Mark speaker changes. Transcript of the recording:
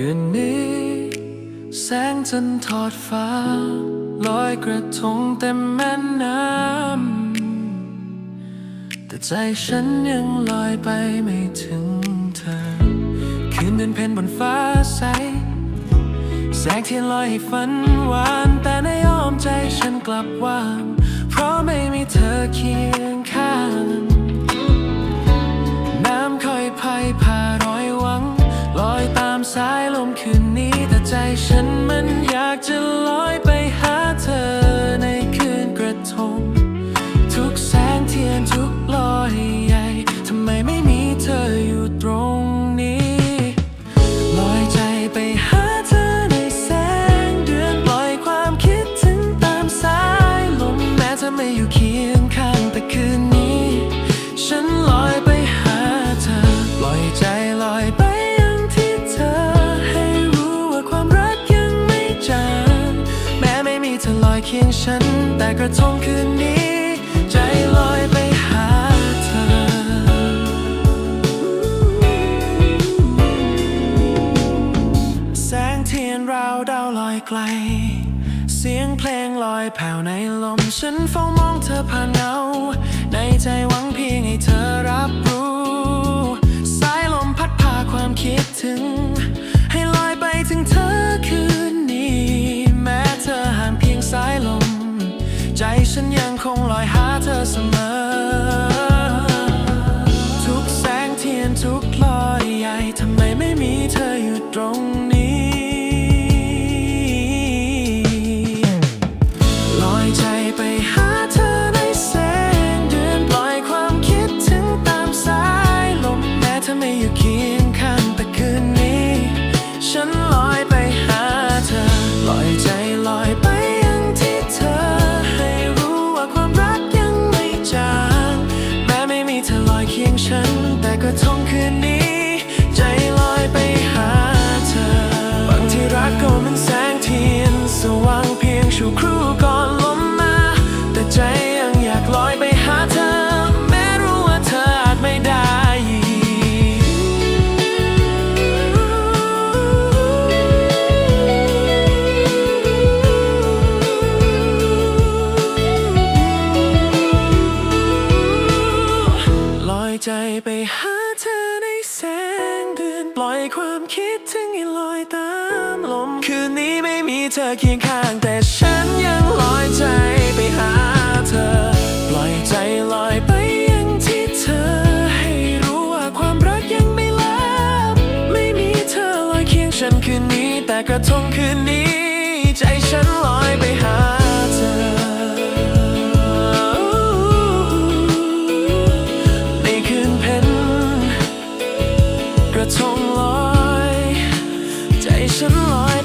Speaker 1: คืนนี้ แสงจันทร์ทอดฟ้า ลอยกระทงเต็มแม่น้ำ แต่ใจฉันยังลอยไปไม่ถึงเธอ คืนเดือนเพ็ญบนฟ้าใส แสงเทียนลอยให้ฝันหวาน แต่ในอ้อมใจฉันกลับว่าง เพราะไม่มีเธอเคียง อยเคียงฉัน แต่กระทงคืนนี้ ใจลอยไปหาเธอ แสงเทียนราวดาวลอยไกล เสียงเพลงลอยแผ่วในลม ฉันเฝ้ามองเธอผ่านเงา ในใจหวังเพียงให้ ล่อยความคิดถึงให้ลอยตามลม คืนนี้ไม่มีเธอเคียงข้าง แต่ฉันยังลอยใจไปหาเธอ ปล่อยใจลอยไปยังที่เธอ ให้รู้ว่าความรักยังไม่ลาไม่มีเธอลอยเคียงฉันคืนนี้ แต่กระทงคืนนี้ ใจฉันลอยไปหาเธอ ในคืนเพ็ญกระทง ocean line